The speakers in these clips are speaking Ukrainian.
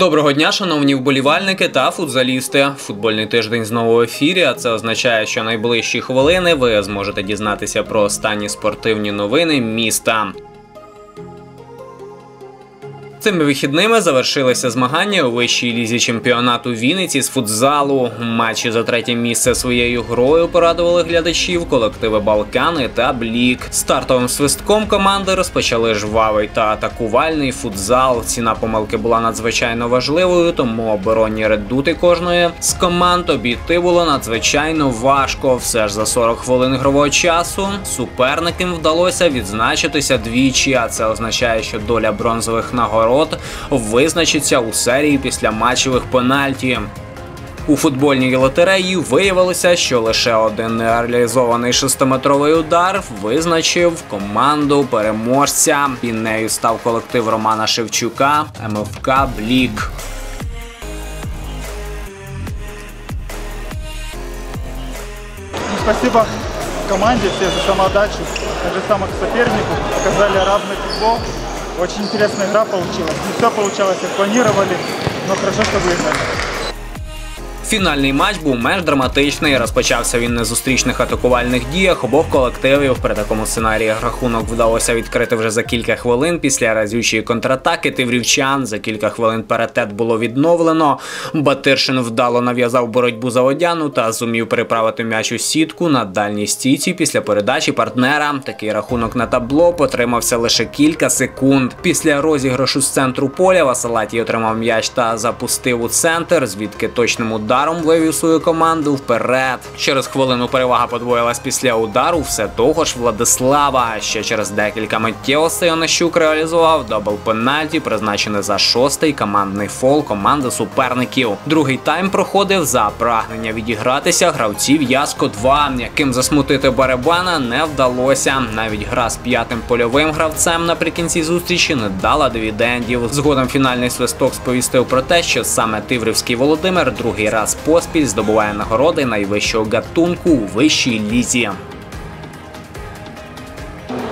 Доброго дня, шановні вболівальники та футзалісти. Футбольний тиждень знову в ефірі. А це означає, що найближчі хвилини ви зможете дізнатися про останні спортивні новини міста. Цими вихідними завершилися змагання у вищій лізі чемпіонату Вінниці з футзалу. Матчі за третє місце своєю грою порадували глядачів колективи Балкани та Блік. Стартовим свистком команди розпочали жвавий та атакувальний футзал. Ціна помилки була надзвичайно важливою, тому оборонні редути кожної з команд обійти було надзвичайно важко. Все ж за 40 хвилин ігрового часу суперникам вдалося відзначитися двічі. А це означає, що доля бронзових нагород ворот визначиться у серії після матчевих пенальті. У футбольній лотереї виявилося, що лише один нереалізований шестиметровий удар визначив команду переможця. І нею став колектив Романа Шевчука МФК Блік. Ну, спасибо команде все за самоотдачу, даже самых соперников. Показали равный футбол. Очень интересная игра получилась. Не все получалось, как планировали, но хорошо, что выиграли. Фінальний матч був менш драматичний. Розпочався він на зустрічних атакувальних діях обох колективів. При такому сценарії рахунок вдалося відкрити вже за кілька хвилин після разючої контратаки тиврівчан. За кілька хвилин паритет було відновлено. Батиршин вдало нав'язав боротьбу за одяну та зумів переправити м'яч у сітку на дальній стійці після передачі партнера. Такий рахунок на табло потримався лише кілька секунд. Після розіграшу з центру поля Васалатій отримав м'яч та запустив у центр, звідки точним ударом ударом вивів свою команду вперед. Через хвилину перевага подвоїлась після удару все того ж Владислава. Ще через декілька миттєвостей Онищук реалізував дабл пенальті, призначений за шостий командний фол команди суперників. Другий тайм проходив за прагнення відігратися гравців Яско 2 яким засмутити барабана не вдалося. Навіть гра з п'ятим польовим гравцем наприкінці зустрічі не дала дивідендів. Згодом фінальний свисток сповістив про те, що саме Тиврівський Володимир другий раз раз поспіль здобуває нагороди найвищого гатунку у вищій лізі.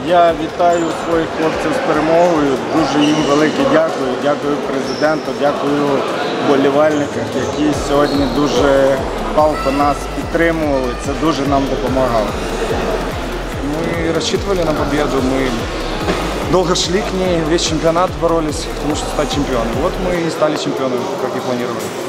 Я вітаю своїх хлопців з перемогою. Дуже їм велике дякую. Дякую президенту, дякую болівальникам, які сьогодні дуже палко нас підтримували. Це дуже нам допомагало. Мы рассчитывали на победу, мы долго шли к ней, весь чемпионат боролись, потому что стать чемпионом. Вот мы и стали чемпионами, как и планировали.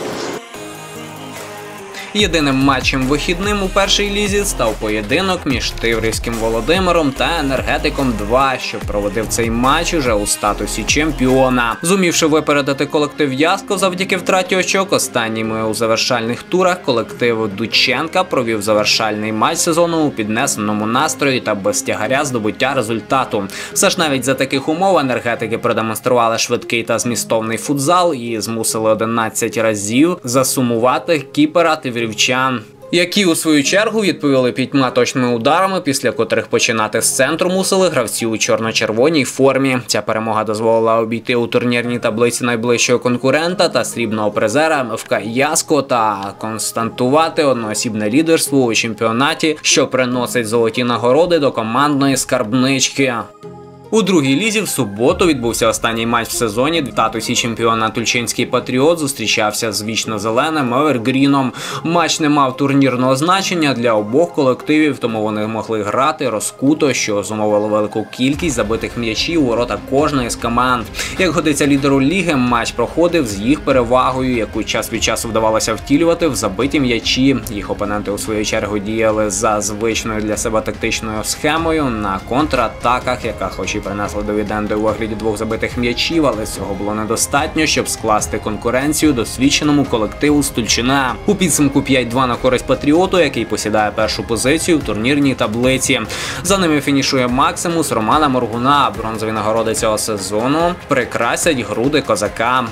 Єдиним матчем вихідним у першій лізі став поєдинок між Тиврівським Володимиром та енергетиком 2 що проводив цей матч уже у статусі чемпіона. Зумівши випередити колектив Яско завдяки втраті очок, останніми у завершальних турах колектив Дученка провів завершальний матч сезону у піднесеному настрої та без тягаря здобуття результату. Все ж навіть за таких умов енергетики продемонстрували швидкий та змістовний футзал і змусили 11 разів засумувати кіпера Тиврівського Криворівчан. Які у свою чергу відповіли п'ятьма точними ударами, після котрих починати з центру мусили гравці у чорно-червоній формі. Ця перемога дозволила обійти у турнірній таблиці найближчого конкурента та срібного призера МФК Яско та константувати одноосібне лідерство у чемпіонаті, що приносить золоті нагороди до командної скарбнички. У другій лізі в суботу відбувся останній матч в сезоні. Татусі чемпіона Тульчинський Патріот зустрічався з вічно-зеленим Евергріном. Матч не мав турнірного значення для обох колективів, тому вони могли грати розкуто, що зумовило велику кількість забитих м'ячів у ворота кожної з команд. Як годиться лідеру ліги, матч проходив з їх перевагою, яку час від часу вдавалося втілювати в забиті м'ячі. Їх опоненти у свою чергу діяли за звичною для себе тактичною схемою на контратаках, яка хоч і принесли дивіденди у вигляді двох забитих м'ячів, але цього було недостатньо, щоб скласти конкуренцію досвідченому колективу Стульчина. У підсумку 5-2 на користь Патріоту, який посідає першу позицію в турнірній таблиці. За ними фінішує Максимус Романа Моргуна. Бронзові нагороди цього сезону прикрасять груди козака.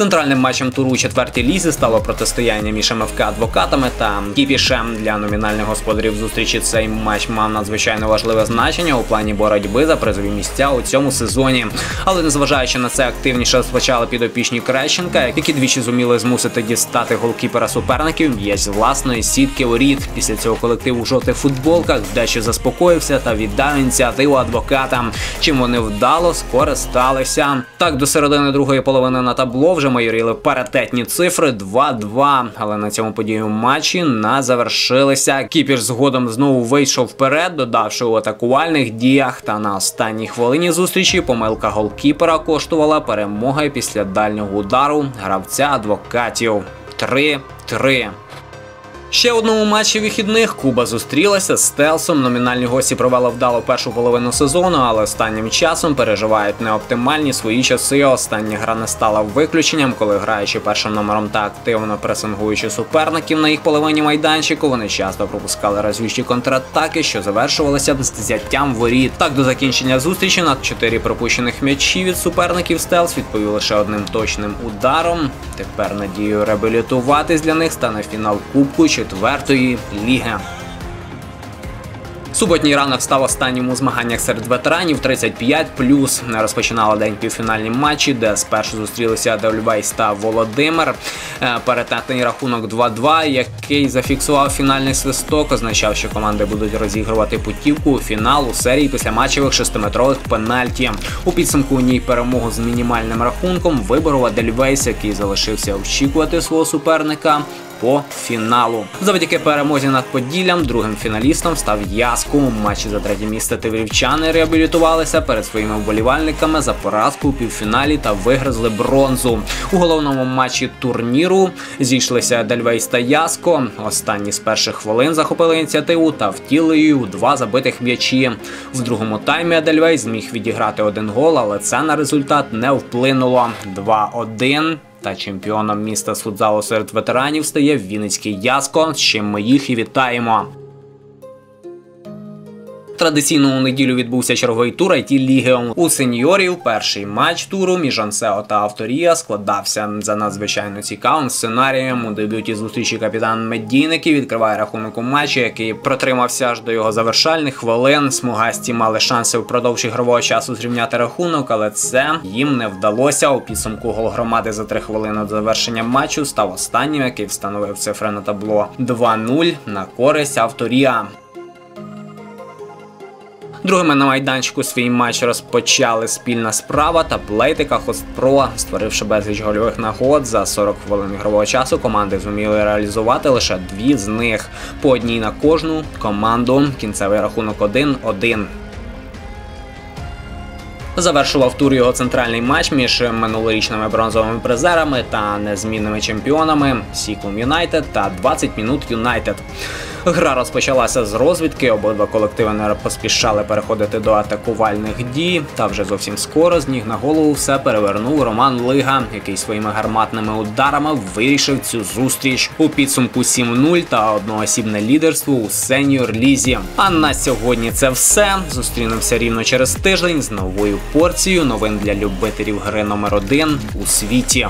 Центральним матчем туру у четвертій лізі стало протистояння між МФК адвокатами та Кіпішем для номінальних господарів зустрічі. Цей матч мав надзвичайно важливе значення у плані боротьби за призові місця у цьому сезоні. Але незважаючи на це, активніше розпочали підопічні Крещенка, які двічі зуміли змусити дістати голкіпера суперників м'яч з власної сітки у рід. Після цього колектив у жовтих футболках дещо заспокоївся та віддав ініціативу адвокатам. Чим вони вдало скористалися. Так до середини другої половини на табло вже майоріли паритетні цифри 2-2. Але на цьому подію матчі не завершилися. Кіпіш згодом знову вийшов вперед, додавши у атакувальних діях. Та на останній хвилині зустрічі помилка голкіпера коштувала перемоги після дальнього удару гравця адвокатів. 3-3. Ще в одному матчі вихідних Куба зустрілася з Стелсом. Номінальні гості провели вдало першу половину сезону, але останнім часом переживають неоптимальні свої часи. Остання гра не стала виключенням, коли граючи першим номером та активно пресингуючи суперників на їх половині майданчику, вони часто пропускали разючі контратаки, що завершувалися взяттям воріт. Так до закінчення зустрічі на чотири пропущених м'ячі від суперників Стелс відповів лише одним точним ударом. Тепер надією реабілітуватись для них стане фінал Кубку четвертої ліги. Суботній ранок став останнім у змаганнях серед ветеранів 35+. Не розпочинала день півфінальні матчі, де спершу зустрілися Дельвейс та Володимир. Е, рахунок 2-2, який зафіксував фінальний свисток, означав, що команди будуть розігрувати путівку у фінал у серії післяматчевих шестиметрових пенальті. У підсумку у ній перемогу з мінімальним рахунком виборов Дельвейс, який залишився очікувати свого суперника по фіналу. Завдяки перемозі над Поділлям другим фіналістом став Яску. У матчі за третє місце тиврівчани реабілітувалися перед своїми вболівальниками за поразку у півфіналі та вигризли бронзу. У головному матчі турніру зійшлися Дельвейс та Яско. Останні з перших хвилин захопили ініціативу та втілили її у два забитих м'ячі. В другому таймі Адельвейс зміг відіграти один гол, але це на результат не вплинуло. 2-1. Та чемпіоном міста з футзалу серед ветеранів стає Вінницький Яско, з чим ми їх і вітаємо. Традиційно у неділю відбувся черговий тур it ліги у сеньорів. Перший матч туру між Ансео та Авторія складався за надзвичайно цікавим сценарієм. У дебюті зустрічі капітан Медійників відкриває рахунок у матчі, який протримався аж до його завершальних хвилин. Смугасті мали шанси впродовж ігрового часу зрівняти рахунок, але це їм не вдалося. У підсумку гол громади за три хвилини до завершення матчу став останнім, який встановив цифри на табло 2-0 на користь Авторія. Другими на майданчику свій матч розпочали спільна справа та плейтика Хостпро, створивши безліч гольових нагод за 40 хвилин ігрового часу. Команди зуміли реалізувати лише дві з них по одній на кожну команду. Кінцевий рахунок 1-1. Завершував тур його центральний матч між минулорічними бронзовими призерами та незмінними чемпіонами Сіклом Юнайтед та 20 минут Юнайтед. Гра розпочалася з розвідки. Обидва колективи не поспішали переходити до атакувальних дій. Та вже зовсім скоро з ніг на голову все перевернув Роман Лига, який своїми гарматними ударами вирішив цю зустріч у підсумку 7-0 та одноосібне лідерство у сеньор лізі. А на сьогодні це все. Зустрінемося рівно через тиждень з новою порцією новин для любителів гри номер один у світі.